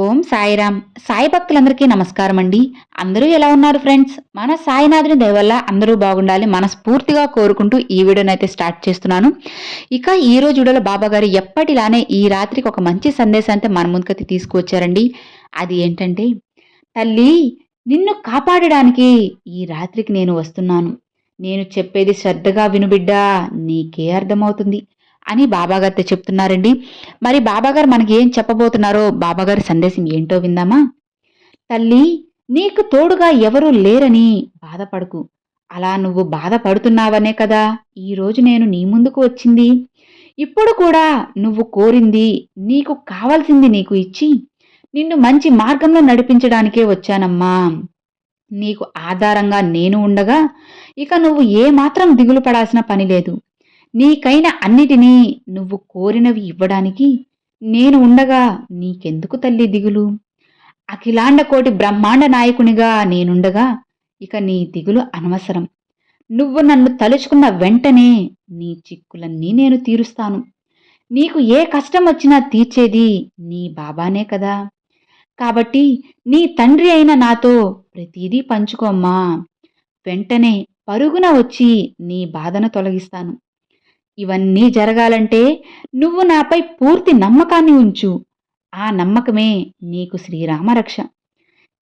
ఓం సాయిరామ్. సాయి భక్తులందరికీ నమస్కారం అండి. అందరూ ఎలా ఉన్నారు ఫ్రెండ్స్? మన సాయినాథుని దయవల్ల అందరూ బాగుండాలి మనస్ఫూర్తిగా కోరుకుంటూ ఈ వీడియోని అయితే స్టార్ట్ చేస్తున్నాను. ఇక ఈ రోజు వీడియోలో బాబా గారు ఎప్పటిలానే ఈ రాత్రికి ఒక మంచి సందేశాన్ని మన ముందుకైతే తీసుకువచ్చారండి. అది ఏంటంటే తల్లి నిన్ను కాపాడడానికి ఈ రాత్రికి నేను వస్తున్నాను. నేను చెప్పేది శ్రద్ధగా వినుబిడ్డా నీకే అర్థమవుతుంది. అని బాబాగారితో చెప్తున్నారండి. మరి బాబాగారు మనకి ఏం చెప్పబోతున్నారో బాబాగారి సందేశం ఏంటో విందామా? తల్లి నీకు తోడుగా ఎవరూ లేరని బాధపడకు. అలా నువ్వు బాధపడుతున్నావనే కదా ఈరోజు నేను నీ ముందుకు వచ్చింది. ఇప్పుడు కూడా నువ్వు కోరింది నీకు కావాల్సింది నీకు ఇచ్చి నిన్ను మంచి మార్గంలో నడిపించడానికే వచ్చానమ్మా. నీకు ఆధారంగా నేను ఉండగా ఇక నువ్వు ఏమాత్రం దిగులు పడాల్సిన పని లేదు. నీకైన అన్నిటినీ నువ్వు కోరినవి ఇవ్వడానికి నేను ఉండగా నీకెందుకు తల్లి దిగులు? అఖిలాండ కోటి బ్రహ్మాండ నాయకునిగా నేనుండగా ఇక నీ దిగులు అనవసరం. నువ్వు నన్ను తలుచుకున్న వెంటనే నీ చిక్కులన్నీ నేను తీరుస్తాను. నీకు ఏ కష్టం వచ్చినా తీర్చేది నీ బాబానే కదా. కాబట్టి నీ తండ్రి అయిన నాతో ప్రతిదీ పంచుకోమ్మా వెంటనే పరుగున వచ్చి నీ బాధను తొలగిస్తాను. ఇవన్నీ జరగాలంటే నువ్వు నాపై పూర్తి నమ్మకాన్ని ఉంచు. ఆ నమ్మకమే నీకు శ్రీరామరక్ష.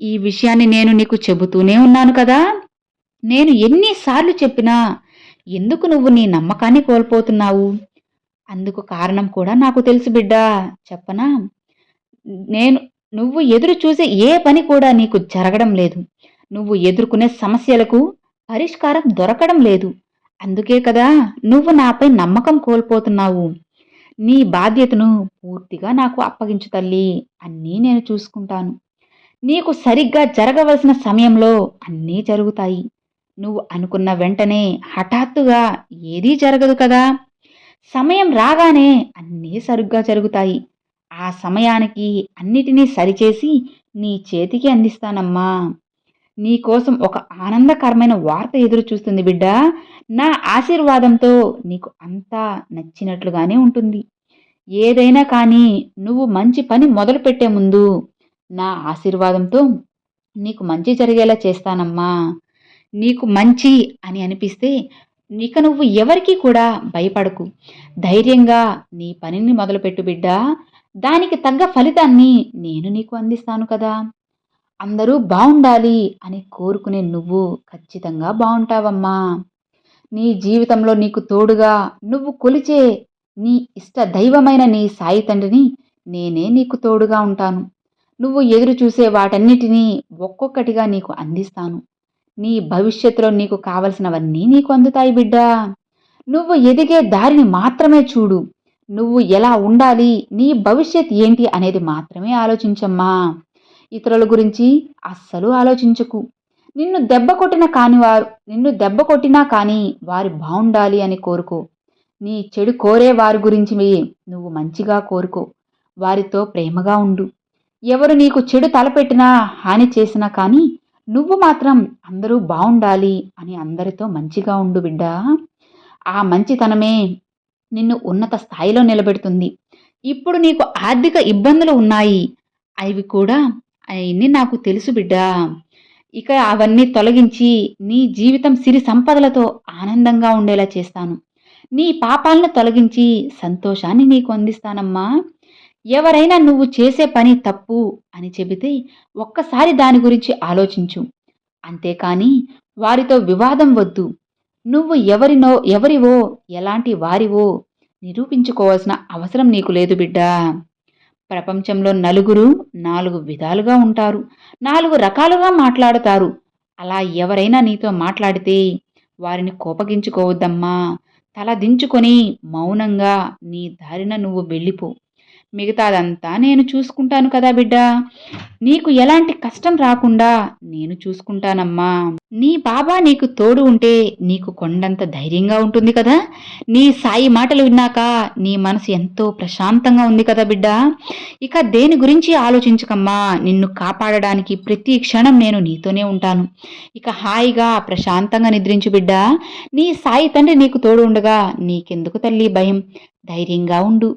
ఈ విషయాన్ని నేను నీకు చెబుతూనే ఉన్నాను కదా. నేను ఎన్నిసార్లు చెప్పినా ఎందుకు నువ్వు నీ నమ్మకాన్ని కోల్పోతున్నావు? అందుకు కారణం కూడా నాకు తెలుసు బిడ్డా. చెప్పనా? నేను నువ్వు ఎదురు చూసే ఏ పని కూడా నీకు జరగడం లేదు. నువ్వు ఎదుర్కొనే సమస్యలకు పరిష్కారం దొరకడం లేదు. అందుకే కదా నువ్వు నాపై నమ్మకం కోల్పోతున్నావు. నీ బాధ్యతను పూర్తిగా నాకు అప్పగించు తల్లి అన్నీ నేను చూసుకుంటాను. నీకు సరిగ్గా జరగవలసిన సమయంలో అన్నీ జరుగుతాయి. నువ్వు అనుకున్న వెంటనే హఠాత్తుగా ఏదీ జరగదు కదా. సమయం రాగానే అన్నీ సరిగ్గా జరుగుతాయి. ఆ సమయానికి అన్నిటినీ సరిచేసి నీ చేతికి అందిస్తానమ్మా. నీకోసం ఒక ఆనందకరమైన వార్త ఎదురు చూస్తుంది బిడ్డ. నా ఆశీర్వాదంతో నీకు అంతా నచ్చినట్లుగానే ఉంటుంది. ఏదైనా కానీ నువ్వు మంచి పని మొదలుపెట్టే ముందు నా ఆశీర్వాదంతో నీకు మంచి జరిగేలా చేస్తానమ్మా. నీకు మంచి అని అనిపిస్తే ఇక నువ్వు ఎవరికి కూడా భయపడకు. ధైర్యంగా నీ పనిని మొదలుపెట్టు బిడ్డ. దానికి తగ్గ ఫలితాన్ని నేను నీకు అందిస్తాను కదా. అందరూ బాగుండాలి అని కోరుకునే నువ్వు ఖచ్చితంగా బాగుంటావమ్మా నీ జీవితంలో నీకు తోడుగా నువ్వు కొలిచే నీ ఇష్ట దైవమైన నీ సాయి తండ్రిని నేనే నీకు తోడుగా ఉంటాను. నువ్వు ఎదురు చూసే వాటన్నిటినీ ఒక్కొక్కటిగా నీకు అందిస్తాను. నీ భవిష్యత్తులో నీకు కావలసినవన్నీ నీకు అందుతాయి బిడ్డా. నువ్వు ఎదిగే దారిని మాత్రమే చూడు. నువ్వు ఎలా ఉండాలి నీ భవిష్యత్ ఏంటి అనేది మాత్రమే ఆలోచించమ్మా. ఇతరుల గురించి అస్సలు ఆలోచించకు. నిన్ను దెబ్బ కొట్టిన కాని వారు నిన్ను దెబ్బ కొట్టినా కానీ వారు బాగుండాలి అని కోరుకో. నీ చెడు కోరే వారి గురించి నువ్వు మంచిగా కోరుకో. వారితో ప్రేమగా ఉండు. ఎవరు నీకు చెడు తలపెట్టినా హాని చేసినా కానీ నువ్వు మాత్రం అందరూ బాగుండాలి అని అందరితో మంచిగా ఉండు బిడ్డా. ఆ మంచితనమే నిన్ను ఉన్నత స్థాయిలో నిలబెడుతుంది. ఇప్పుడు నీకు ఆర్థిక ఇబ్బందులు ఉన్నాయి. అవి కూడా అవన్నీ నాకు తెలుసు బిడ్డా. ఇక అవన్నీ తొలగించి నీ జీవితం సిరి సంపదలతో ఆనందంగా ఉండేలా చేస్తాను. నీ పాపాలను తొలగించి సంతోషాన్ని నీకు అందిస్తానమ్మా. ఎవరైనా నువ్వు చేసే పని తప్పు అని చెబితే ఒక్కసారి దాని గురించి ఆలోచించు. అంతేకాని వారితో వివాదం వద్దు. నువ్వు ఎవరినో ఎవరివో ఎలాంటి వారివో నిరూపించుకోవాల్సిన అవసరం నీకు లేదు బిడ్డా. ప్రపంచంలో నలుగురు నాలుగు విధాలుగా ఉంటారు. నాలుగు రకాలుగా మాట్లాడతారు. అలా ఎవరైనా నీతో మాట్లాడితే వారిని కోపగించుకోవద్దమ్మా. తల దించుకొని మౌనంగా నీ దారిన నువ్వు వెళ్ళిపో. మిగతాదంతా నేను చూసుకుంటాను కదా బిడ్డ. నీకు ఎలాంటి కష్టం రాకుండా నేను చూసుకుంటానమ్మా. నీ బాబా నీకు తోడు ఉంటే నీకు కొండంత ధైర్యంగా ఉంటుంది కదా. నీ సాయి మాటలు విన్నాక నీ మనసు ఎంతో ప్రశాంతంగా ఉంది కదా బిడ్డ. ఇక దేని గురించి ఆలోచించకమ్మా. నిన్ను కాపాడడానికి ప్రతి క్షణం నేను నీతోనే ఉంటాను. ఇక హాయిగా ప్రశాంతంగా నిద్రించు బిడ్డ. నీ సాయి తండ్రి నీకు తోడు ఉండగా నీకెందుకు తల్లి భయం? ధైర్యంగా ఉండు.